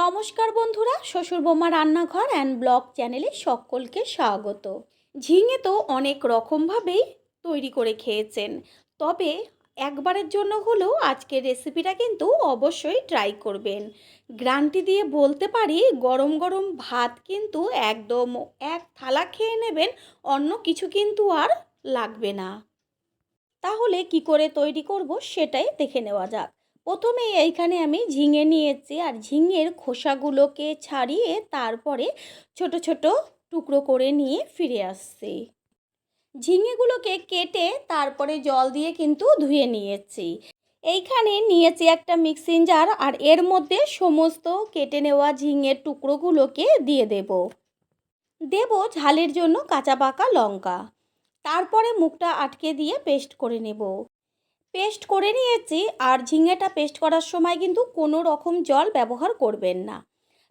নমস্কার বন্ধুরা, শ্বশুর বোমা রান্নাঘর অ্যান্ড ব্লগ চ্যানেলে সকলকে স্বাগত। ঝিঙে তো অনেক রকমভাবেই তৈরি করে খেয়েছেন। তবে একবারের জন্য হলেও আজকের রেসিপিটা কিন্তু অবশ্যই ট্রাই করবেন। গ্রান্টি দিয়ে বলতে পারি, গরম গরম ভাত কিন্তু একদম এক থালা খেয়ে নেবেন, অন্য কিছু কিন্তু আর লাগবে না। তাহলে কি করে তৈরি করব সেটাই দেখে নেওয়া যাক। প্রথমে এইখানে আমি ঝিঙে নিয়েছি আর ঝিঙের খোসাগুলোকে ছাড়িয়ে তারপরে ছোট ছোট টুকরো করে নিয়ে ফিরে আসছি। ঝিঙেগুলোকে কেটে তারপরে জল দিয়ে কিন্তু ধুয়ে নিয়েছি। এইখানে নিয়েছি একটা মিক্সিং জার আর এর মধ্যে সমস্ত কেটে নেওয়া ঝিঙের টুকরোগুলোকে দিয়ে দেব। দেব ঝালের জন্য কাঁচা পাকা লঙ্কা। তারপরে মুখটা আটকে দিয়ে পেস্ট করে নেব। পেস্ট করে নিয়েছি আর ঝিঙেটা পেস্ট করার সময় কিন্তু কোনো রকম জল ব্যবহার করবেন না।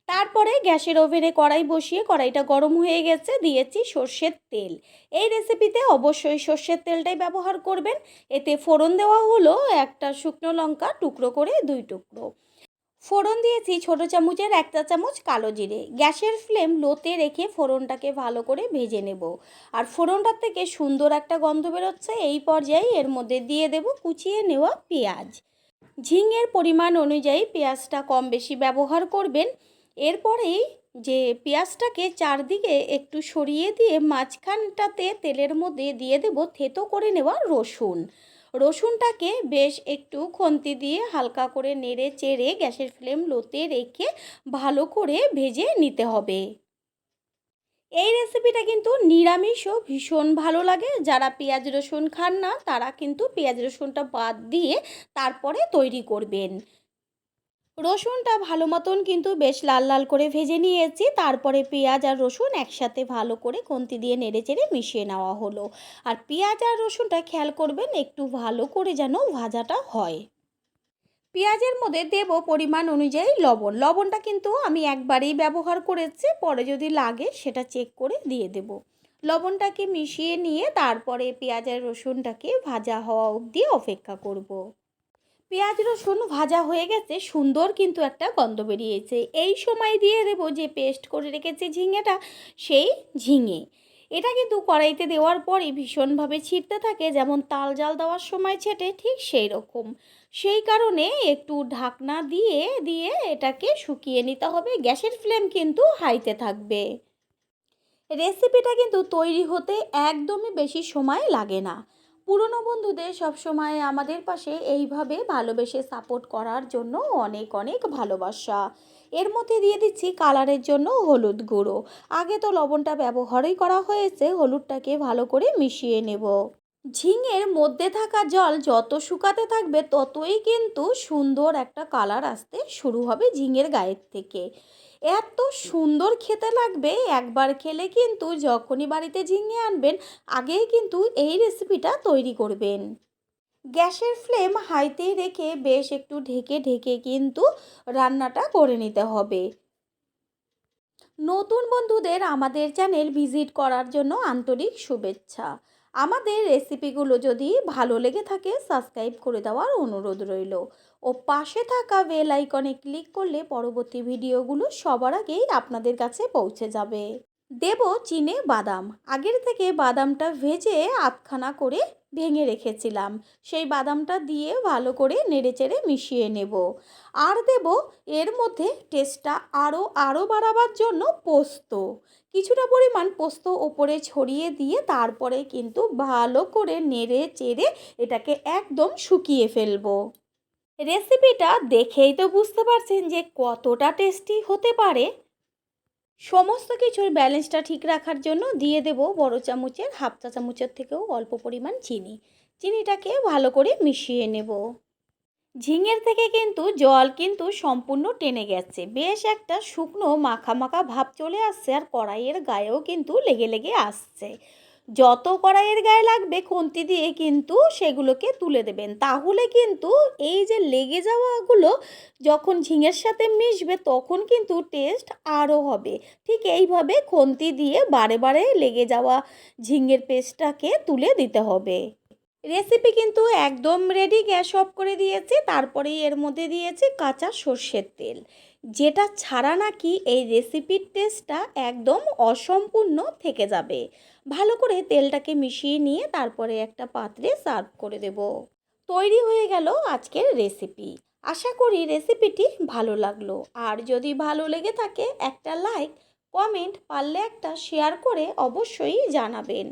তারপরে গ্যাসের ওভেনে কড়াই বসিয়ে কড়াইটা গরম হয়ে গেছে, দিয়েছি সর্ষের তেল। এই রেসিপিতে অবশ্যই সর্ষের তেলটাই ব্যবহার করবেন। এতে ফোড়ন দেওয়া হলো একটা শুকনো লঙ্কা টুকরো করে দুই টুকরো। ফোড়ন দিয়েছি ছোটো চামচের একটা চামচ কালো জিরে। গ্যাসের ফ্লেম লোতে রেখে ফোড়নটাকে ভালো করে ভেজে নেব। আর ফোড়নটার থেকে সুন্দর একটা গন্ধ বেরোচ্ছে, এই পর্যায়ে এর মধ্যে দিয়ে দেব কুচিয়ে নেওয়া পেঁয়াজ। ঝিঙের পরিমাণ অনুযায়ী পেঁয়াজটা কম বেশি ব্যবহার করবেন। এরপরেই যে পেঁয়াজটাকে চারদিকে একটু সরিয়ে দিয়ে মাঝখানটাতে তেলের মধ্যে দিয়ে দেব থেতো করে নেওয়া রসুন। রসুনটাকে বেশ একটু খন্তি দিয়ে হালকা করে নেড়ে চেড়ে গ্যাসের ফ্লেম লোতে রেখে ভালো করে ভেজে নিতে হবে। এই রেসিপিটা কিন্তু নিরামিষও ভীষণ ভালো লাগে। যারা পেঁয়াজ রসুন খান না, তারা কিন্তু পেঁয়াজ রসুনটা বাদ দিয়ে তারপরে তৈরি করবেন। রসুনটা ভালো মতন কিন্তু বেশ লাল লাল করে ভেজে নিয়েছি। তারপরে পেঁয়াজ আর রসুন একসাথে ভালো করে কন্তি দিয়ে নেড়ে চেড়ে মিশিয়ে নেওয়া হলো। আর পেঁয়াজ আর রসুনটা খেয়াল করবেন একটু ভালো করে যেন ভাজাটা হয়। পেঁয়াজের মধ্যে দেব পরিমাণ অনুযায়ী লবণ। লবণটা কিন্তু আমি একবারেই ব্যবহার করেছি, পরে যদি লাগে সেটা চেক করে দিয়ে দেব। লবণটাকে মিশিয়ে নিয়ে তারপরে পেঁয়াজ আর রসুনটাকে ভাজা হওয়া অবধি অপেক্ষা করব। পেঁয়াজ রসুন ভাজা হয়ে গেছে, সুন্দর কিন্তু একটা গন্ধ বেরিয়েছে। এই সময় দিয়ে দেবো যে পেস্ট করে রেখেছে ঝিঙেটা, সেই ঝিঙে। এটা কিন্তু কড়াইতে দেওয়ার পরই ভীষণভাবে ছিটতে থাকে, যেমন তাল জাল দেওয়ার সময় ছেটে ঠিক সেই রকম। সেই কারণে একটু ঢাকনা দিয়ে দিয়ে এটাকে শুকিয়ে নিতে হবে, গ্যাসের ফ্লেম কিন্তু হাইতে থাকবে। রেসিপিটা কিন্তু তৈরি হতে একদমই বেশি সময় লাগে না। পুরনো বন্ধুদের সবসময় আমাদের পাশে এইভাবে ভালোবেসে সাপোর্ট করার জন্য অনেক অনেক ভালোবাসা। এর মধ্যে দিয়ে দিচ্ছি কালারের জন্য হলুদ গুঁড়ো। আগে তো লবণটা ব্যবহারই করা হয়েছে, হলুদটাকে ভালো করে মিশিয়ে নেব। ঝিঙের মধ্যে থাকা জল যত শুকাতে থাকবে ততই কিন্তু সুন্দর একটা কালার আসতে শুরু হবে ঝিঙের গায়ের থেকে। এত সুন্দর খেতে লাগবে, একবার খেলে কিন্তু যখনই বাড়িতে ঝিঙে আনবেন, আগেই কিন্তু এই রেসিপিটা তৈরি করবেন। গ্যাসের ফ্লেম হাইতে রেখে বেশ একটু ঢেকে ঢেকে কিন্তু রান্নাটা করে নিতে হবে। নতুন বন্ধুদের আমাদের চ্যানেল ভিজিট করার জন্য আন্তরিক শুভেচ্ছা। আমাদের রেসিপিগুলো যদি ভালো লেগে থাকে, সাবস্ক্রাইব করে দেওয়ার অনুরোধ রইল। ও পাশে থাকা বেল আইকনে ক্লিক করলে পরবর্তী ভিডিওগুলো সবার আগেই আপনাদের কাছে পৌঁছে যাবে। দেব চিনে বাদাম। আগের থেকে বাদামটা ভেজে আধখানা করে ভেঙে রেখেছিলাম। সেই বাদামটা দিয়ে ভালো করে নেড়েচেড়ে মিশিয়ে নেব। আর দেব এর মধ্যে টেস্টটা আরও আরও বাড়াবার জন্য পোস্ত। কিছুটা পরিমাণ পোস্ত ওপরে ছড়িয়ে দিয়ে তারপরে কিন্তু ভালো করে নেড়ে চেড়ে এটাকে একদম শুকিয়ে ফেলব। রেসিপিটা দেখেই তো বুঝতে পারছেন যে কতটা টেস্টি হতে পারে। সমস্ত কিছুর ব্যালেন্সটা ঠিক রাখার জন্য দিয়ে দেব বড় চামচের, হাফ চা চামচের থেকেও অল্প পরিমাণ চিনি। চিনিটাকে ভালো করে মিশিয়ে নেব। ঝিঙের থেকে কিন্তু জল কিন্তু সম্পূর্ণ টেনে গেছে। বেশ একটা শুকনো মাখা মাখা ভাব চলে আসছে আর কড়াইয়ের গায়েও কিন্তু লেগে লেগে আসছে। যত কড়াইয়ের গায়ে লাগবে খুন্তি দিয়ে কিন্তু সেগুলোকে তুলে দেবেন। তাহলে কিন্তু এই যে লেগে যাওয়াগুলো যখন ঝিঙের সাথে মিশবে তখন কিন্তু টেস্ট আরও হবে। ঠিক এইভাবে খুন্তি দিয়ে বারে বারে লেগে যাওয়া ঝিঙের পেস্টটাকে তুলে দিতে হবে। রেসিপি কিন্তু একদম রেডি, গ্যাস অফ করে দিয়েছি। তারপরেই এর মধ্যে দিয়েছি কাঁচা সর্ষের তেল। যেটা ছাড়া নাকি এই রেসিপির টেস্টটা একদম অসম্পূর্ণ থেকে যাবে। ভালো করে তেলটাকে মিশিয়ে নিয়ে তারপরে একটা পাত্রে সার্ভ করে দেব। তৈরি হয়ে গেল আজকের রেসিপি আশা করি রেসিপিটি ভালো লাগল। আর যদি ভালো লেগে থাকে একটা লাইক কমেন্ট পারলে একটা শেয়ার করে অবশ্যই জানাবেন।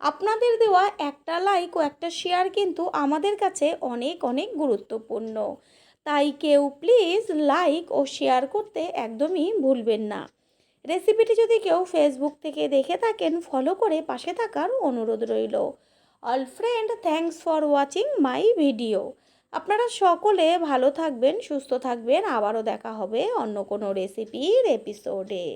আপনাদের দেওয়া একটা লাইক ও একটা শেয়ার কিন্তু আমাদের কাছে অনেক অনেক গুরুত্বপূর্ণ। তাই কেউ প্লিজ লাইক ও শেয়ার করতে একদমই ভুলবেন না। রেসিপিটি যদি কেউ ফেসবুক থেকে দেখে থাকেন, ফলো করে পাশে থাকার অনুরোধ রইল। All friend, thanks for watching my video. আপনারা সকলে ভালো থাকবেন, সুস্থ থাকবেন। আবারও দেখা হবে অন্য কোনো রেসিপির এপিসোডে।